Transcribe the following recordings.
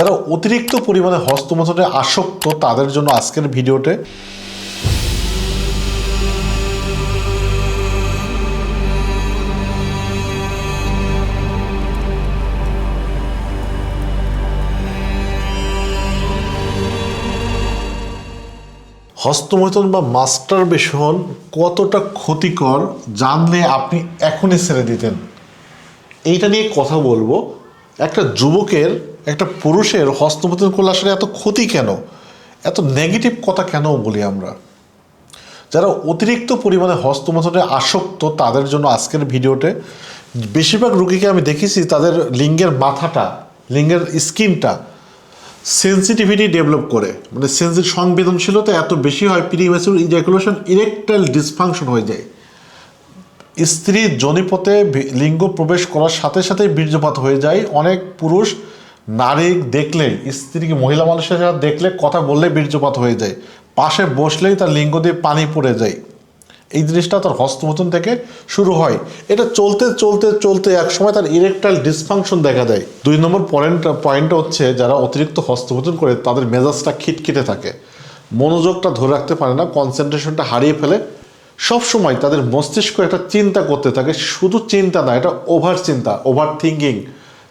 যারা অতিরিক্ত পরিমাণে হস্তমৈথুনে আসক্ত, তাদের জন্য আজকের ভিডিওতে হস্তমৈথুন বা মাস্টার বেশন কতটা ক্ষতিকর জানলে আপনি এখনই ছেড়ে দিতেন? এইটা নিয়ে কথা বলব। একটা যুবকের একটা পুরুষের হস্তমৈথুন করলে আসলে এত ক্ষতি কেন? এত নেগেটিভ কথা কেন বলি আমরা? যারা অতিরিক্ত পরিমাণে হস্তমৈথুনে আসক্ত, তাদের জন্য আজকের ভিডিওতে বেশিরভাগ রুগীকে আমি দেখেছি, তাদের লিঙ্গের মাথাটা, লিঙ্গের স্কিনটা সেন্সিটিভিটি ডেভেলপ করে। মানে সেন্সিটিভ সংবেদনশীলতা এত বেশি হয় প্রিমেচুর ইজাকুলেশন ইরেকটাইল ডিসফাংশন হয়ে যায়। স্ত্রী জনিপথে লিঙ্গ প্রবেশ করার সাথে সাথে বীর্যপাত হয়ে যায়। অনেক পুরুষ নারী দেখলে স্ত্রীকে মহিলা মানুষের সাথে দেখলে কথা বললে বীর্যপাত হয়ে যায়, পাশে বসলেই তার লিঙ্গ দিয়ে পানি পড়ে যায়। এই জিনিসটা তার হস্তমতন থেকে শুরু হয়। এটা চলতে চলতে চলতে একসময় তার ইরেকটাইল ডিসফাংশন দেখা দেয়। দুই নম্বর পয়েন্ট, পয়েন্টটা হচ্ছে যারা অতিরিক্ত হস্তমতন করে, তাদের মেজাজটা খিটখিটে থাকে। মনোযোগটা ধরে রাখতে পারে না কনসেন্ট্রেশনটা হারিয়ে ফেলে। সব সময় তাদের মস্তিষ্ক একটা চিন্তা করতে থাকে, শুধু চিন্তা না, এটা ওভার চিন্তা ওভার থিঙ্কিং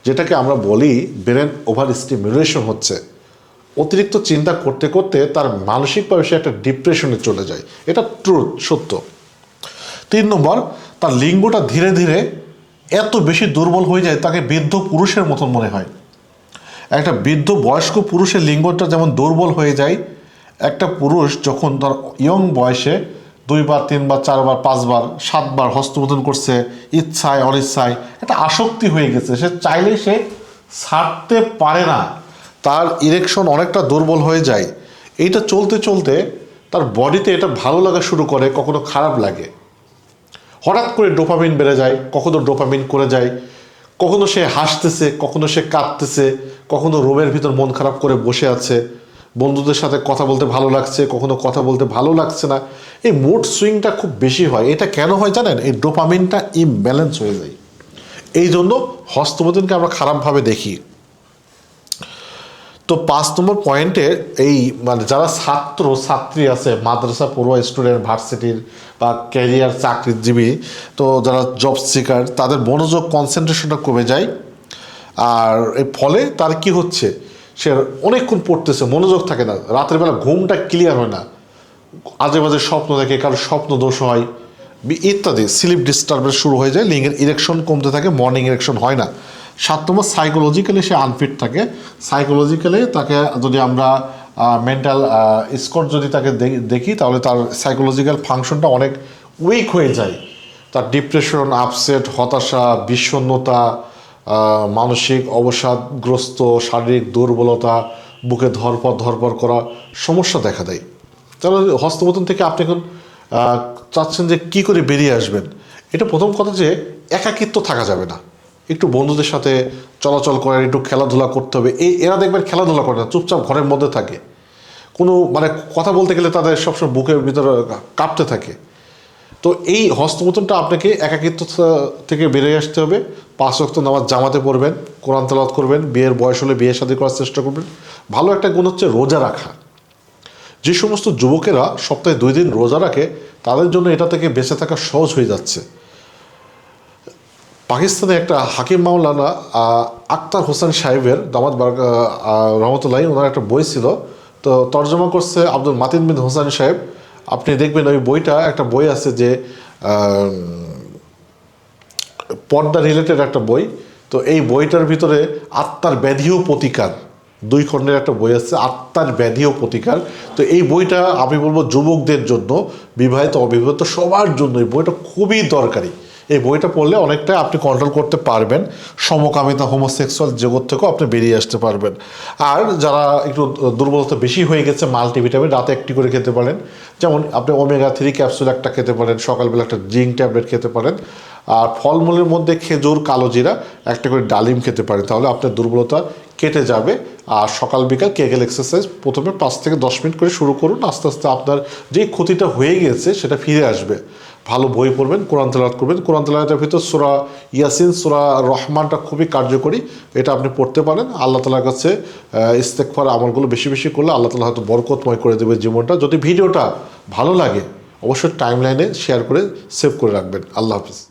যেটাকে আমরা বলি ব্রেন ওভার স্টিমুলেশন হচ্ছে। অতিরিক্ত চিন্তা করতে করতে তার মানসিকভাবে সে একটা ডিপ্রেশনে চলে যায়। এটা ট্রুথ, সত্য। তিন নম্বর, তার লিঙ্গটা ধীরে ধীরে এত বেশি দুর্বল হয়ে যায়, তাকে বৃদ্ধ পুরুষের মতন মনে হয়। একটা বৃদ্ধ বয়স্ক পুরুষের লিঙ্গটা যেমন দুর্বল হয়ে যায়, একটা পুরুষ যখন তার ইয়ং বয়সে দুইবার, তিনবার, চারবার, পাঁচবার, সাতবার হস্তমোধন করছে, ইচ্ছায়, অনিচ্ছায়। একটা আসক্তি হয়ে গেছে। সে চাইলেই সে ছাড়তে পারে না। তার ইরেকশন অনেকটা দুর্বল হয়ে যায়। এইটা চলতে চলতে তার বডিতে এটা ভালো লাগা শুরু করে, কখনো খারাপ লাগে। হঠাৎ করে ডোপামিন বেড়ে যায়, কখনো ডোপামিন করে যায়, কখনো সে হাসতেছে, কখনো সে কাঁদতেছে, কখনো রুমের ভিতর মন খারাপ করে বসে আছে। বন্ধুদের সাথে কথা বলতে ভালো লাগছে, কখনো কথা বলতে ভালো লাগছে না। এই মুড সুইংটা খুব বেশি হয়। এটা কেন হয় জানেন? এই ডোপামিনটা ইমব্যালেন্স হয়ে যায়। এই জন্য হস্তমোদনকে আমরা খারাপভাবে দেখি। তো পাঁচ নম্বর পয়েন্টে এই মানে যারা ছাত্র, ছাত্রী আছে, মাদ্রাসা পড়ুয়া, স্টুডেন্ট, ভার্সিটির বা ক্যারিয়ার চাকরিজীবী, তো যারা জব সিকার তাদের মনোযোগ কনসেন্ট্রেশনটা কমে যায়। আর এর ফলে তার কি হচ্ছে? সে অনেকক্ষণ পড়তেছে, মনোযোগ থাকে না। রাতের বেলা ঘুমটা ক্লিয়ার হয় না। আজে বাজে স্বপ্ন দেখে, কারও স্বপ্ন দোষ হয় ইত্যাদি। স্লিপ ডিস্টার্বেন্স শুরু হয়ে যায়, লিঙ্গের ইরেকশন কমতে থাকে মর্নিং ইরেকশন হয় না। সাত নম্বর সাইকোলজিক্যালি সে আনফিট থাকে। সাইকোলজিক্যালি তাকে যদি আমরা মেন্টাল স্কোর যদি তাকে দেখি, তাহলে তার সাইকোলজিক্যাল ফাংশনটা অনেক উইক হয়ে যায়। তার ডিপ্রেশন আপসেট হতাশা, বিষণ্ণতা মানসিক অবসাদগ্রস্ত, শারীরিক দুর্বলতা, বুকে ধরপর ধরপর করা সমস্যা দেখা দেয়। তাহলে হস্তমোদন থেকে আপনি এখন চাচ্ছেন যে কি করে বেরিয়ে আসবেন? এটা প্রথম কথা যে একাকিত্ব থাকা যাবে না। একটু বন্ধুদের সাথে চলাচল করেন একটু খেলাধুলা করতে হবে। এই এরা দেখবেন খেলাধুলা করে না, চুপচাপ ঘরের মধ্যে থাকে। কোনো মানে কথা বলতে গেলে তাদের সবসময় বুকের ভিতরে কাঁপতে থাকে। তো এই হস্তমোচনটা আপনাকে একাকিত্ব থেকে বেরিয়ে আসতে হবে। পাঁচ ওয়াক্ত নামাজ জামাতে পড়বেন, কোরআন তালাত করবেন, বিয়ের বয়স হলে বিয়ে শাদী করার চেষ্টা করবেন। ভালো একটা গুণ হচ্ছে রোজা রাখা। যে সমস্ত যুবকেরা সপ্তাহে দুই দিন রোজা রাখে, তাদের জন্য এটা থেকে বেঁচে থাকা সহজ হয়ে যাচ্ছে। পাকিস্তানে একটা হাকিম মাওলানা আক্তার হোসেন সাহেবের দামাত রহমতুল্লাহ, ওনার একটা বই ছিল। তো তর্জমা করছে আব্দুল মাতিন বিন হোসেন সাহেব। আপনি দেখবেন ওই বইটা, একটা বই আছে যে পর্দা রিলেটেড একটা বই। তো এই বইটার ভিতরে আত্মার ব্যাধি ও প্রতিকার। দুই খণ্ডের একটা বই আছে, আত্মার ব্যাধি ও প্রতিকার। তো এই বইটা আমি বলব যুবকদের জন্য, বিবাহিত, অবিবাহিত সবার জন্য এই বইটা খুবই দরকারি। এই বইটা পড়লে অনেকটা আপনি কন্ট্রোল করতে পারবেন। সমকামিতা হোমোসেক্সুয়াল জগৎ থেকেও আপনি বেরিয়ে আসতে পারবেন। আর যারা একটু দুর্বলতা বেশি হয়ে গেছে মাল্টিভিটামিন রাতে একটি করে খেতে পারেন। যেমন আপনি ওমেগা থ্রি ক্যাপসুল একটা খেতে পারেন, সকালবেলা একটা জিঙ্ক ট্যাবলেট খেতে পারেন। আর ফলমূলের মধ্যে খেজুর, কালো জিরা, একটা করে ডালিম খেতে পারেন। তাহলে আপনার দুর্বলতা কেটে যাবে। আর সকাল বিকাল কেগেল এক্সারসাইজ প্রথমে পাঁচ থেকে দশ মিনিট করে শুরু করুন। আস্তে আস্তে আপনার যে ক্ষতিটা হয়ে গেছে সেটা ফিরে আসবে। ভালো বই পড়বেন, কোরআন তেলাওয়াত করবেন। কোরআন তেলাওয়াতের ভিতর সোরা ইয়াসিন, সোরা রহমানটা খুবই কার্যকরী। এটা আপনি পড়তে পারেন। আল্লাহ তালার কাছে ইস্তেকফার আমলগুলো বেশি বেশি করলে আল্লাহ তালা হয়তো বরকতময় করে দেবে জীবনটা। যদি ভিডিওটা ভালো লাগে, অবশ্যই টাইম লাইনে শেয়ার করে সেভ করে রাখবেন। আল্লাহ হাফিজ।